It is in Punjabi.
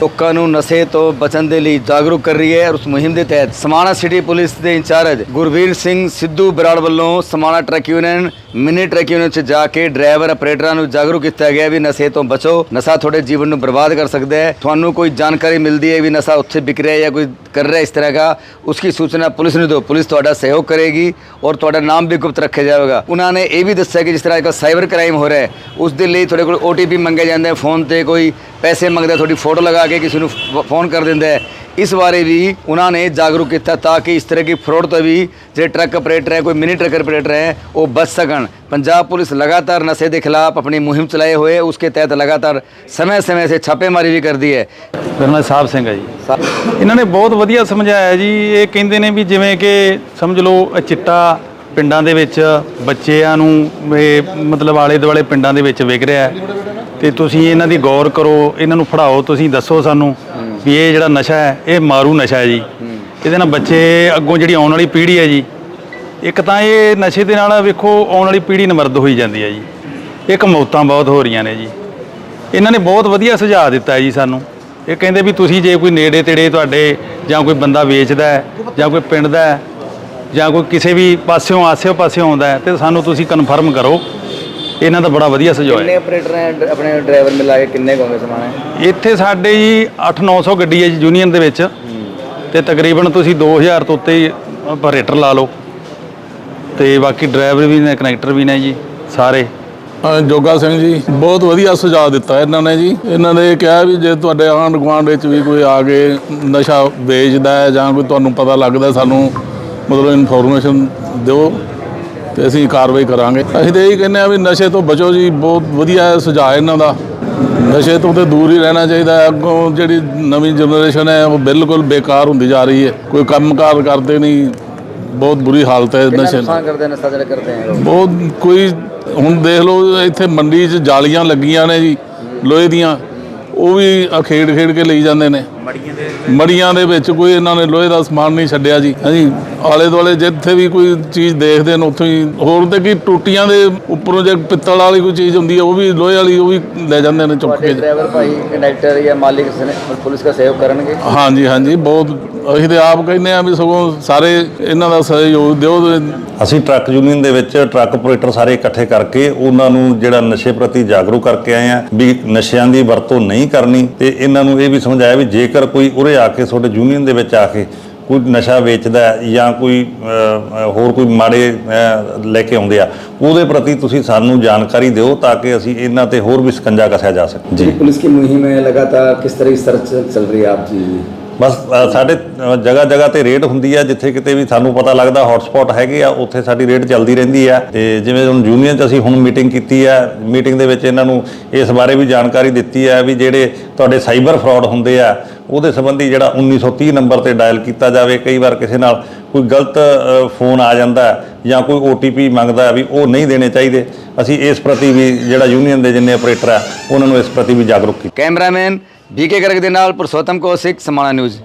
ਲੋਕਾਂ ਨੂੰ ਨਸ਼ੇ ਤੋਂ ਬਚਣ ਦੇ ਲਈ ਜਾਗਰੂਕ ਕਰ ਰਹੀ ਹੈ ਔਰ ਉਸ ਮੁਹਿੰਮ ਦੇ ਤਹਿਤ ਸਮਾਣਾ ਸਿਟੀ ਪੁਲਿਸ ਦੇ ਇੰਚਾਰਜ ਗੁਰਵੀਰ ਸਿੰਘ ਸਿੱਧੂ ਬਰਾੜ ਵੱਲੋਂ Samana truck union, mini truck union 'ਚ ਜਾ ਕੇ ਡਰਾਈਵਰ ਆਪਰੇਟਰਾਂ ਨੂੰ ਜਾਗਰੂਕ ਕੀਤਾ ਗਿਆ ਵੀ ਨਸ਼ੇ ਤੋਂ ਬਚੋ, ਨਸ਼ਾ ਤੁਹਾਡੇ ਜੀਵਨ ਨੂੰ ਬਰਬਾਦ ਕਰ ਸਕਦਾ ਹੈ। ਤੁਹਾਨੂੰ ਕੋਈ ਜਾਣਕਾਰੀ ਮਿਲਦੀ ਹੈ ਵੀ ਨਸ਼ਾ ਉੱਥੇ ਵਿਕ ਰਿਹਾ ਹੈ ਜਾਂ ਕੋਈ ਕਰ ਰਿਹਾ ਇਸ ਤਰ੍ਹਾਂ ਦਾ, ਉਸकी ਸੂਚਨਾ ਪੁਲਿਸ ਨੂੰ ਦਿਓ। ਪੁਲਿਸ ਤੁਹਾਡਾ ਸਹਿਯੋਗ ਕਰੇਗੀ ਔਰ ਤੁਹਾਡਾ ਨਾਮ ਵੀ ਗੁਪਤ ਰੱਖਿਆ ਜਾਵੇਗਾ। ਉਹਨਾਂ ਨੇ ਇਹ ਵੀ ਦੱਸਿਆ ਕਿ ਜਿਸ ਤਰ੍ਹਾਂ ਦਾ ਸਾਈਬਰ ਕ੍ਰਾਈਮ ਹੋ ਰਿਹਾ ਹੈ, ਉਸ ਦੇ ਲਈ ਤੁਹਾਡੇ ਕੋਲ OTP ਮੰਗਿਆ ਜਾਂਦਾ ਹੈ, ਫੋਨ ਤੇ ਕੋਈ ਪੈਸੇ ਮੰਗਦਾ ਤੁਹਾਡੀ ਫੋਟੋ ਲਗਾ ਕੇ ਕਿਸੇ ਨੂੰ ਫੋਨ ਕਰ ਦਿੰਦਾ ਇਸ ਬਾਰੇ ਵੀ ਉਹਨਾਂ ਨੇ ਜਾਗਰੂਕ ਕੀਤਾ ਤਾਂ ਕਿ ਇਸ ਤਰ੍ਹਾਂ ਦੀ ਫਰੋਡ ਤੋਂ ਵੀ ਜਿਹੜੇ ਟਰੱਕ ਆਪਰੇਟਰ ਹੈ ਕੋਈ ਮਿਨੀ ਟਰੱਕ ਆਪਰੇਟਰ ਹੈ ਉਹ ਬਚ ਸਕਣ। ਪੰਜਾਬ ਪੁਲਿਸ ਲਗਾਤਾਰ ਨਸ਼ੇ ਦੇ ਖਿਲਾਫ ਆਪਣੀ ਮੁਹਿੰਮ ਚਲਾਏ ਹੋਏ ਉਸਕੇ ਤਹਿਤ ਲਗਾਤਾਰ ਸਮੇਂ-ਸਮੇਂ ਸੇ ਛਾਪੇਮਾਰੀ ਵੀ ਕਰਦੀ ਹੈ। ਕਰਨਲ ਸਾਹਿਬ ਸਿੰਘ ਹੈ ਜੀ। ਇਹਨਾਂ ਨੇ ਬਹੁਤ ਵਧੀਆ ਸਮਝਾਇਆ ਜੀ। ਇਹ ਕਹਿੰਦੇ ਨੇ ਵੀ ਜਿਵੇਂ ਕਿ ਸਮਝ ਲਓ ਚਿੱਟਾ ਪਿੰਡਾਂ ਦੇ ਵਿੱਚ ਬੱਚਿਆਂ ਨੂੰ ਇਹ ਮਤਲਬ ਆਲੇ ਦੁਆਲੇ ਪਿੰਡਾਂ ਦੇ ਵਿੱਚ ਵਿਕ ਰਿਹਾ ਹੈ। ਤੇ ਤੁਸੀਂ ਇਹਨਾਂ ਦੀ ਗੌਰ ਕਰੋ, ਇਹਨਾਂ ਨੂੰ ਫੜਾਓ, ਤੁਸੀਂ ਦੱਸੋ ਸਾਨੂੰ ਵੀ ਇਹ ਜਿਹੜਾ ਨਸ਼ਾ ਹੈ, ਇਹ ਮਾਰੂ ਨਸ਼ਾ ਹੈ ਜੀ। ਇਹਦੇ ਨਾਲ ਬੱਚੇ ਅੱਗੋਂ ਜਿਹੜੀ ਆਉਣ ਵਾਲੀ ਪੀੜ੍ਹੀ ਹੈ ਜੀ, ਇੱਕ ਤਾਂ ਇਹ ਨਸ਼ੇ ਦੇ ਨਾਲ ਵੇਖੋ ਆਉਣ ਵਾਲੀ ਪੀੜ੍ਹੀ ਨਮਰਦ ਹੋਈ ਜਾਂਦੀ ਹੈ ਜੀ। ਇੱਕ ਮੌਤਾਂ ਬਹੁਤ ਹੋ ਰਹੀਆਂ ਨੇ ਜੀ। ਇਹਨਾਂ ਨੇ ਬਹੁਤ ਵਧੀਆ ਸੁਝਾਅ ਦਿੱਤਾ ਹੈ ਜੀ ਸਾਨੂੰ। ਇਹ ਕਹਿੰਦੇ ਵੀ ਤੁਸੀਂ ਜੇ ਕੋਈ ਨੇੜੇ ਤੇੜੇ ਤੁਹਾਡੇ ਜਾਂ ਕੋਈ ਬੰਦਾ ਵੇਚਦਾ ਹੈ, ਜਾਂ ਕੋਈ ਪਿੰਡ ਦਾ ਹੈ, ਜਾਂ ਕੋਈ ਕਿਸੇ ਵੀ ਪਾਸਿਓਂ ਆਸਿਓ ਪਾਸਿਓਂ ਆਉਂਦਾ ਹੈ, ਤੇ ਸਾਨੂੰ ਤੁਸੀਂ ਕਨਫਰਮ ਕਰੋ। ਇਹਨਾਂ ਦਾ ਬੜਾ ਵਧੀਆ ਸੁਝਾਅ ਕਿੰਨੇ ਆਪਰੇਟਰ ਹੈ ਆਪਣੇ ਡਰਾਈਵਰ ਮਿਲਾ ਕੇ ਕਿੰਨੇ ਕੋਗੇ ਸਮਾਨ? ਇੱਥੇ ਸਾਡੇ ਜੀ 8-900 ਗੱਡੀ ਹੈ ਜੀ ਯੂਨੀਅਨ ਦੇ ਵਿੱਚ। ਤੇ ਤਕਰੀਬਨ ਤੁਸੀਂ 2000 ਤੋਂ ਉੱਤੇ ਹੀ ਆਪਰੇਟਰ ਲਾ ਲਓ। ਤੇ ਬਾਕੀ ਡਰਾਈਵਰ ਵੀ ਨੇ ਕਨੈਕਟਰ ਵੀ ਨੇ ਜੀ ਸਾਰੇ। ਜੋਗਾ ਸਿੰਘ ਜੀ ਬਹੁਤ ਵਧੀਆ ਸੁਝਾਅ ਦਿੱਤਾ ਇਹਨਾਂ ਨੇ ਜੀ। ਇਹਨਾਂ ਨੇ ਕਿਹਾ ਵੀ ਜੇ ਤੁਹਾਡੇ ਆਂਢ ਗੁਆਂਢ ਵਿੱਚ ਵੀ ਕੋਈ ਆ ਕੇ ਨਸ਼ਾ ਵੇਚਦਾ ਹੈ ਜਾਂ ਕੋਈ ਤੁਹਾਨੂੰ ਪਤਾ ਲੱਗਦਾ ਸਾਨੂੰ ਮਤਲਬ ਇਨਫੋਰਮੇਸ਼ਨ ਦਿਓ। ਤੇ ਅਸੀਂ ਕਾਰਵਾਈ ਕਰਾਂਗੇ। ਅਸੀਂ ਤੇ ਇਹ ਕਹਿੰਦੇ ਆ ਵੀ ਨਸ਼ੇ ਤੋਂ ਬਚੋ ਜੀ ਬਹੁਤ ਵਧੀਆ ਸੁਝਾਅ ਇਹਨਾਂ ਦਾ। ਨਸ਼ੇ ਤੋਂ ਤੇ ਦੂਰ ਹੀ ਰਹਿਣਾ ਚਾਹੀਦਾ ਹੈ। ਅੱਗੋਂ ਜਿਹੜੀ ਨਵੀਂ ਜਨਰੇਸ਼ਨ ਹੈ ਉਹ ਬਿਲਕੁਲ ਬੇਕਾਰ ਹੁੰਦੀ ਜਾ ਰਹੀ ਹੈ। ਕੋਈ ਕੰਮ ਕਾਰ ਕਰਦੇ ਨਹੀਂ ਬਹੁਤ ਬੁਰੀ ਹਾਲਤ ਹੈ ਨਸ਼ੇ ਨੁਕਸਾਨ ਬਹੁਤ ਕੋਈ ਹੁਣ ਦੇਖ ਲਓ ਇੱਥੇ ਮੰਡੀ 'ਚ ਜਾਲੀਆਂ ਲੱਗੀਆਂ ਨੇ ਜੀ ਲੋਹੇ ਦੀਆਂ। ਉਹ ਵੀ ਖੇਡ ਖੇਡ ਕੇ ਲਈ ਜਾਂਦੇ ਨੇ। ਮੜੀਆਂ ਦੇ ਵਿੱਚ? ਕੋਈ ਇਹਨਾਂ ਨੇ ਲੋਹੇ ਦਾ ਸਮਾਨ ਨਹੀਂ ਛੱਡਿਆ ਜੀ। ਹਾਂਜੀ ਆਲੇ ਦੁਆਲੇ ਜਿੱਥੇ ਵੀ ਕੋਈ ਚੀਜ਼ ਦੇਖਦੇ ਨੇ ਉੱਥੋਂ ਹੀ ਹੋਰ ਤੇ ਕੀ ਟੂਟੀਆਂ ਦੇ ਉੱਪਰੋਂ ਜੇ ਪਿੱਤਲ ਵਾਲੀ ਕੋਈ ਚੀਜ਼ ਹੁੰਦੀ ਹੈ ਉਹ ਵੀ ਲੋਹੇ ਵਾਲੀ ਉਹ ਵੀ ਲੈ ਜਾਂਦੇ ਨੇ ਚੁੱਕ ਕੇ। ਡਰਾਈਵਰ ਭਾਈ ਕੰਡਕਟਰ ਜਾਂ ਮਾਲਿਕ ਪੁਲਿਸ ਦਾ ਸਹਿਯੋਗ ਕਰਨਗੇ? ਹਾਂਜੀ ਹਾਂਜੀ ਬਹੁਤ ਅਸੀਂ ਤੇ ਆਪ ਕਹਿੰਦੇ ਆ ਵੀ ਸਗੋਂ ਸਾਰੇ ਇਹਨਾਂ ਦਾ ਸਹਿਯੋਗ ਦਿਓ ਅਸੀਂ ਟਰੱਕ ਯੂਨੀਅਨ ਦੇ ਵਿੱਚ ਟਰੱਕ ਆਪਰੇਟਰ ਸਾਰੇ ਇਕੱਠੇ ਕਰਕੇ ਉਹਨਾਂ ਨੂੰ ਜਿਹੜਾ ਨਸ਼ੇ ਪ੍ਰਤੀ ਜਾਗਰੂਕ ਕਰਕੇ ਆਏ ਆ ਵੀ ਨਸ਼ਿਆਂ ਦੀ ਵਰਤੋਂ ਨਹੀਂ ਕਰਨੀ ਤੇ ਇਹਨਾਂ ਨੂੰ ਇਹ ਵੀ ਸਮਝਾਇਆ ਵੀ ਜੇਕਰ ਜੇਕਰ ਕੋਈ ਉਰੇ ਆ ਕੇ ਤੁਹਾਡੇ ਯੂਨੀਅਨ ਦੇ ਵਿੱਚ ਆ ਕੇ ਕੋਈ ਨਸ਼ਾ ਵੇਚਦਾ ਜਾਂ ਕੋਈ ਹੋਰ ਕੋਈ ਮਾੜੇ ਲੈ ਕੇ ਆਉਂਦੇ ਆ ਉਹਦੇ ਪ੍ਰਤੀ ਤੁਸੀਂ ਸਾਨੂੰ ਜਾਣਕਾਰੀ ਦਿਓ ਤਾਂ ਕਿ ਅਸੀਂ ਇਹਨਾਂ ਤੇ ਹੋਰ ਵੀ ਸਕੰਜਾ ਕੱਸਿਆ ਜਾ ਸਕੇ। ਜੀ। ਪੁਲਿਸ ਕੀ ਮੁਹਿੰਮ ਹੈ? ਲਗਾਤਾਰ ਕਿਸ ਤਰ੍ਹਾਂ ਸਰਚ ਚੱਲ ਰਹੀ ਹੈ ਆਪ ਜੀ? ਬਸ ਸਾਡੇ ਜਗ੍ਹਾ ਜਗ੍ਹਾ ਤੇ ਰੇਟ ਹੁੰਦੀ ਆ, ਜਿੱਥੇ ਕਿਤੇ ਵੀ ਸਾਨੂੰ ਪਤਾ ਲੱਗਦਾ ਹੌਟਸਪੌਟ ਹੈਗੇ ਆ, ਉੱਥੇ ਸਾਡੀ ਰੇਟ ਚੱਲਦੀ ਰਹਿੰਦੀ ਆ। ਤੇ ਜਿਵੇਂ ਹੁਣ ਯੂਨੀਅਨ ਚ ਅਸੀਂ ਹੁਣ ਮੀਟਿੰਗ ਕੀਤੀ ਆ ਮੀਟਿੰਗ ਦੇ ਵਿੱਚ ਇਹਨਾਂ ਨੂੰ ਇਸ ਬਾਰੇ ਵੀ ਜਾਣਕਾਰੀ ਦਿੱਤੀ ਆ ਵੀ ਜਿਹੜੇ ਤੁਹਾਡੇ ਸਾਈਬਰ ਫਰਾਡ ਹੁੰਦੇ ਆ, ਉਹਦੇ ਸੰਬੰਧੀ ਜਿਹੜਾ 1930 ਨੰਬਰ ਤੇ ਡਾਇਲ ਕੀਤਾ ਜਾਵੇ, ਕਈ ਵਾਰ ਕਿਸੇ ਨਾਲ ਕੋਈ ਗਲਤ ਫੋਨ ਆ ਜਾਂਦਾ ਹੈ ਜਾਂ ਕੋਈ OTP ਮੰਗਦਾ ਹੈ ਵੀ ਉਹ ਨਹੀਂ ਦੇਣੇ ਚਾਹੀਦੇ। ਅਸੀਂ ਇਸ ਪ੍ਰਤੀ ਵੀ ਜਿਹੜਾ ਯੂਨੀਅਨ ਦੇ ਜਿੰਨੇ ਆਪਰੇਟਰ ਆ, ਉਹਨਾਂ ਨੂੰ ਇਸ ਪ੍ਰਤੀ ਵੀ ਜਾਗਰੂਕ ਕੀਤਾ। ਕੈਮਰਾਮੈਨ ਬੀਕੇ ਗਰਗ ਦੇ ਨਾਲ ਪੁਰਸ਼ੋਤਮ ਸਿੱਖ ਸਮਾਣਾ ਨਿਊਜ਼।